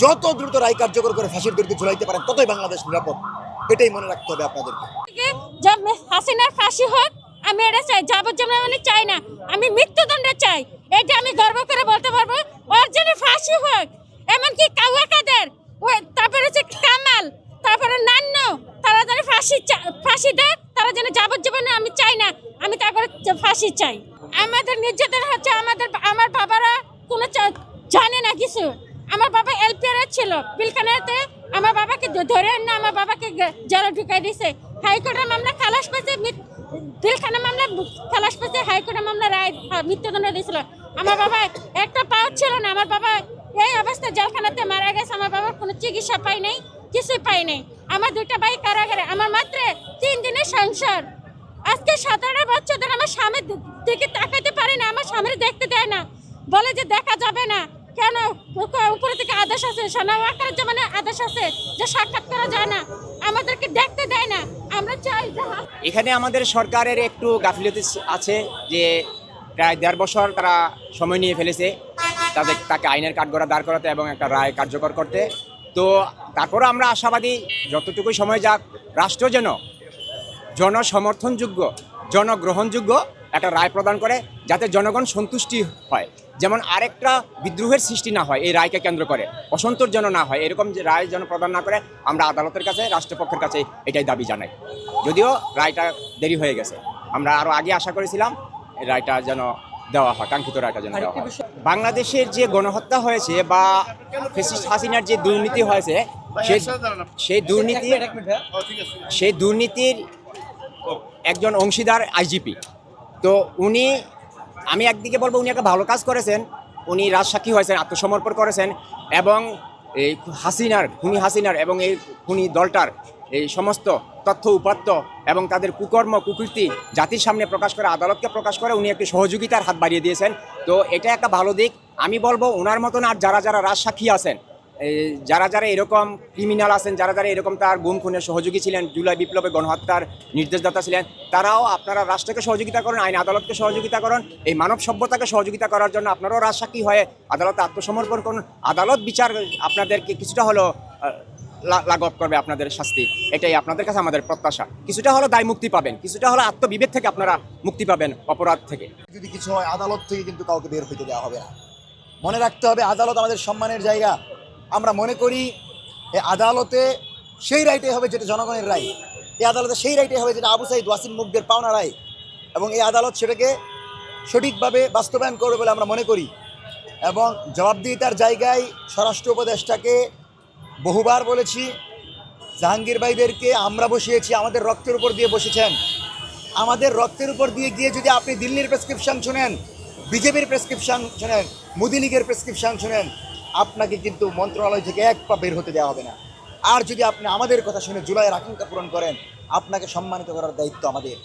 যত দ্রুত রায় কার্যকর করে ফাঁসির দড়িতে ঝুলাইতে পারেন, ততই বাংলাদেশ নিরাপদ। এটাই মনে রাখতে হবে আপনাদেরকে। হাসিনার ফাঁসি হোক, আমি এটা চাই। যাবজ্জীবন আমি চাই না। আমি মৃত্যুদণ্ড চাই। এটা আমি গর্ব করে বলতে পারব ওর জন্য ফাঁসি হোক, এমনকি কাউয়া কাদের তারপরে হচ্ছে কামাল, তারপরে নান্ন, তারা যেন ফাঁসি ফাঁসি দেয়, তারা যেন যাবজ্জীবনে আমি চাই না। আমি তারপরে ফাঁসি চাই। আমাদের নির্যাতন হচ্ছে আমাদের আমার বাবারা কোনো জানে না কিছু। আমার বাবা এলপিআর ছিল পিলখানাতে আমার বাবাকে ধরে না আমার বাবাকে জেলে ঢুকাই দিয়েছে হাইকোর্টের মামলা, খালাস পেয়েছে পিলখানা মামলা খালাস পেয়েছে হাইকোর্টের মামলা রায় মৃত্যুদণ্ড দিয়েছিল। আমার বাবা একটা পাও ছিল না, আমার বাবা এই অবস্থায় জেলখানাতে মারা গেছে, আমার বাবার কোনো চিকিৎসা পাই নাই, কিছুই পাই নাই। আমার দুইটা ভাই কারাগারে, আমার মাত্র তিন দিনের সংসার। আজকে সতেরো বছর ধরে আমার স্বামীর দিকে তাকাতে পারি না, আমার স্বামীর দেখতে দেয় না। বলে যে দেখা যাবে না। উপরে থেকে আদেশ আছে সোনাওয়াকার জমানে আদেশ আছে যে সাক্ষাৎ করা যায় না, আমাদেরকে দেখতে দেয় না, আমরা চাই এখানে আমাদের সরকারের একটু গাফিলতি আছে যে প্রায় দেড় বছর তারা সময় নিয়ে ফেলেছে তাদের তাকে আইনের কাঠগড়া দাঁড় করাতে এবং একটা রায় কার্যকর করতে। তো তারপরও আমরা আশাবাদী, যতটুকু সময় যাক, রাষ্ট্র যেন জনসমর্থনযোগ্য, জনগ্রহণযোগ্য একটা রায় প্রদান করে। যাতে জনগণ সন্তুষ্টি হয়। যেমন আরেকটা বিদ্রোহের সৃষ্টি না হয় এই রায়কে কেন্দ্র করে। অসন্তোষ যেন না হয় এরকম যে রায় যেন প্রদান না করে আমরা আদালতের কাছে রাষ্ট্রপক্ষের কাছে এটাই দাবি জানাই। যদিও রায়টা দেরি হয়ে গেছে। আমরা আরও আগে আশা করেছিলাম রায়টা যেন দেওয়া হয় কাঙ্ক্ষিত রায়টা যেন দেওয়া হয়। বাংলাদেশের যে গণহত্যা হয়েছে বা ফেসিস্ট হাসিনার যে দুর্নীতি হয়েছে সেই সেই দুর্নীতি সেই দুর্নীতির একজন অংশীদার আইজিপি। তো উনি আমি একদিকে বলব উনি একটা ভালো কাজ করেছেন, উনি রাজসাক্ষী হয়েছেন, আত্মসমর্পণ করেছেন, এবং এই হাসিনার, খুনি হাসিনার এবং এই খুনি দলটার এই সমস্ত তথ্য উপাত্ত এবং তাদের কুকর্ম, কুকৃতি জাতির সামনে প্রকাশ করে, আদালতকে প্রকাশ করে উনি একটি সহযোগিতার হাত বাড়িয়ে দিয়েছেন। তো এটা একটা ভালো দিক। আমি বলব ওনার মতন আর যারা যারা রাজসাক্ষী আছেন যারা যারা এরকম ক্রিমিনাল আছেন, যারা যারা এরকম তার গুম খুনের সহযোগী ছিলেন, জুলাই বিপ্লবে গণহত্যার নির্দেশদাতা ছিলেন, তারাও আপনারা রাষ্ট্রকে সহযোগিতা করেন, আইন আদালতকে সহযোগিতা করেন, এই মানব সভ্যতাকে সহযোগিতা করার জন্য আপনারাও রাজসাক্ষী হয়ে আদালতে আত্মসমর্পণ করুন। আদালত বিচার আপনাদেরকে কিছুটা হলো লাঘব করবে আপনাদের শাস্তি। এটাই আপনাদের কাছে আমাদের প্রত্যাশা। কিছুটা হলো দায় মুক্তি পাবেন, কিছুটা হলো আত্মবিবেক থেকে আপনারা মুক্তি পাবেন অপরাধ থেকে। যদি কিছু হয়, আদালত থেকে কিন্তু কাউকে বের হইতে দেওয়া হবে না। মনে রাখতে হবে, আদালত আমাদের সম্মানের জায়গা। আমরা মনে করি এই আদালতে সেই রাইটাই হবে যেটা জনগণের রায়। এই আদালতে সেই রাইটাই হবে যেটা আবু সাইদ ওয়াসিম মুগদের পাওনা রায়। এবং এই আদালত সেটাকে সঠিকভাবে বাস্তবায়ন করবে বলে আমরা মনে করি। এবং জবাবদিহিতার জায়গায় স্বরাষ্ট্র উপদেষ্টাকে বহুবার বলেছি, জাহাঙ্গীর ভাইদেরকে আমরা বসিয়েছি, আমাদের রক্তের উপর দিয়ে বসেছেন। আমাদের রক্তের উপর দিয়ে গিয়ে যদি আপনি দিল্লির প্রেসক্রিপশন শোনেন, বিজেপির প্রেসক্রিপশন শোনেন, মোদি লীগের প্রেসক্রিপশন শুনেন আপনাকে কিন্তু মন্ত্রণালয় থেকে এক পা বের হতে দেওয়া হবে না। আর যদি আপনি আমাদের কথা শুনে জুলাইয়ের আকাঙ্ক্ষা পূরণ করেন, আপনাকে সম্মানিত করার দায়িত্ব আমাদের।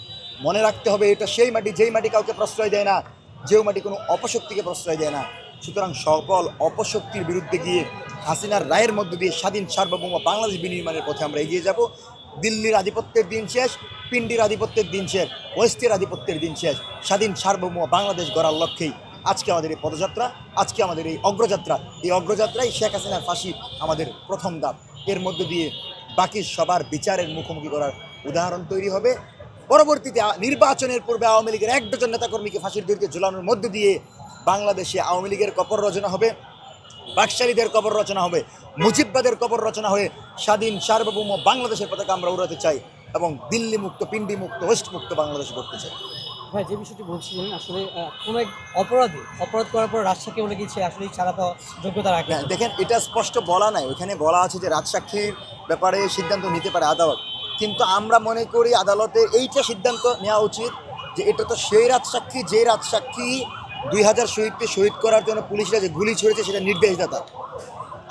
মনে রাখতে হবে, এটা সেই মাটি, যেই মাটি কাউকে প্রশ্রয় দেয় না, যেও মাটি কোনো অপশক্তিকে প্রশ্রয় দেয় না। সুতরাং সকল অপশক্তির বিরুদ্ধে গিয়ে হাসিনার রায়ের মধ্য দিয়ে স্বাধীন সার্বভৌম বাংলাদেশ বিনির্মাণের পথে আমরা এগিয়ে যাব। দিল্লির আধিপত্যের দিন শেষ, পিন্ডির আধিপত্যের দিন শেষ, ওয়েস্টের আধিপত্যের দিন শেষ। স্বাধীন সার্বভৌম বাংলাদেশ গড়ার লক্ষ্যেই আজকে আমাদের এই পদযাত্রা, আজকে আমাদের এই অগ্রযাত্রা। এই অগ্রযাত্রায় শেখ হাসিনার ফাঁসি আমাদের প্রথম ধাপ এর মধ্য দিয়ে বাকি সবার বিচারের মুখোমুখি করার উদাহরণ তৈরি হবে। পরবর্তীতে নির্বাচনের পূর্বে আওয়ামী লীগের এক ডজন নেতাকর্মীকে ফাঁসির দড়িতে ঝুলানোর মধ্য দিয়ে বাংলাদেশে আওয়ামী লীগের কপর রচনা হবে। বাকশালীদের কবর রচনা হবে। মুজিববাদের কবর রচনা হয়ে স্বাধীন সার্বভৌম বাংলাদেশের পতাকা আমরা উড়াতে চাই এবং দিল্লি মুক্ত পিন্ডি মুক্ত ওয়েস্ট মুক্ত বাংলাদেশ করতে চাই। ভাই যে বিষয়টি বলছিলেন আসলে কোনো এক অপরাধী অপরাধ করার পর রাজশাহী বলে গিয়েছে আসলে ছাড়া পাওয়া যোগ্যতা রাখে হ্যাঁ, দেখেন এটা স্পষ্ট বলা নাই। ওখানে বলা আছে যে রাজসাক্ষীর ব্যাপারে সিদ্ধান্ত নিতে পারে আদালত। কিন্তু আমরা মনে করি আদালতের এইটা সিদ্ধান্ত নেওয়া উচিত যে এটা তো সেই রাজসাক্ষী যে রাজসাক্ষী দুই হাজার শহীদকে শহীদ করার জন্য পুলিশরা যে গুলি ছুড়েছে সেটা নির্দেশদাতা।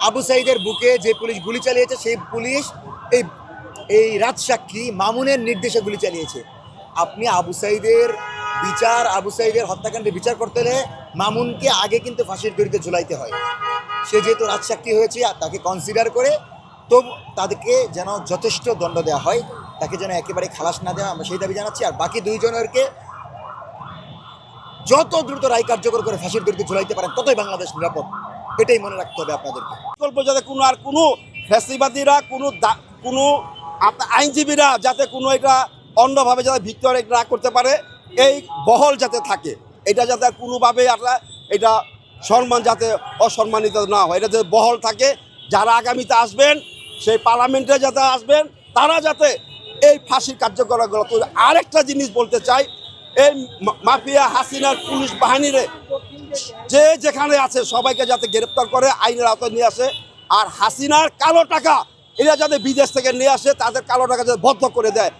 আবু সাইদের বুকে যে পুলিশ গুলি চালিয়েছে সেই পুলিশ এই এই রাজসাক্ষী মামুনের নির্দেশে গুলি চালিয়েছে। আপনি আবু সাইদের বিচার, আবু সাইদের হত্যাকাণ্ডের বিচার করতে হলে মামুনকে আগে কিন্তু ফাঁসির দড়িতে ঝুলাইতে হয়। সে যেহেতু রাজসাক্ষী হয়েছে তাকে কনসিডার করে, তো তাদেরকে যেন যথেষ্ট দণ্ড দেওয়া হয়, তাকে যেন একেবারে খালাস না দেওয়া আমরা সেই দাবি জানাচ্ছি। আর বাকি দুইজনেরকে যত দ্রুত রায় কার্যকর করে ফাঁসির দড়িতে ঝুলাইতে পারেন, ততই বাংলাদেশ নিরাপদ। এটাই মনে রাখতে হবে আপনাদেরকে। বিকল্প যাতে কোনো আর কোনো ফ্যাসিবাদীরা, কোনো কোনো আইনজীবীরা যাতে কোনো এটা অন্যভাবে যাতে ভিক্টোরিয়া না করতে পারে, এই বহল যাতে থাকে, এটা যাতে আর কোনোভাবে আপনার এটা সম্মান যাতে অসম্মানিত না হয়, এটা যাতে বহল থাকে, যারা আগামীতে আসবেন, সেই পার্লামেন্টে যাতে আসবেন, তারা যাতে এই ফাঁসির কার্যকলাপগুলো তো আরেকটা জিনিস বলতে চাই, এই মাফিয়া হাসিনার পুলিশ বাহিনীরে যে যেখানে আছে সবাইকে যাতে গ্রেপ্তার করে, আইনের আওতায় নিয়ে আসে, আর হাসিনার কালো টাকা এরা যাতে বিদেশ থেকে নিয়ে আসে, তাদের কালো টাকা যাতে বদ্ধ করে দেয়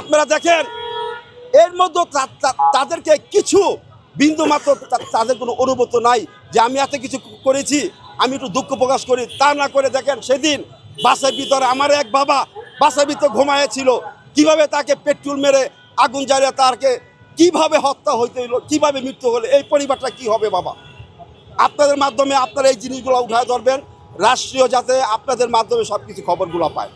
আপনারা দেখেন, এর মধ্যে তাদেরকে কিছু বিন্দু মাত্র তাদের কোনো অনুভূত নাই যে আমি এত কিছু করেছি, আমি একটু দুঃখ প্রকাশ করি। তা না করে দেখেন, সেদিন বাসের ভিতরে আমার এক বাবা বাসের ভিতরে ঘুমায়েছিল কীভাবে তাকে পেট্রোল মেরে আগুন জ্বালিয়ে তাকে কীভাবে হত্যা হইতে হইল, কীভাবে মৃত্যু হলো, এই পরিবারটা কি হবে বাবা? আপনাদের মাধ্যমে আপনারা এই জিনিসগুলো উঠায় ধরবেন, রাষ্ট্রীয় যাতে আপনাদের মাধ্যমে সব কিছু খবরগুলো পায়।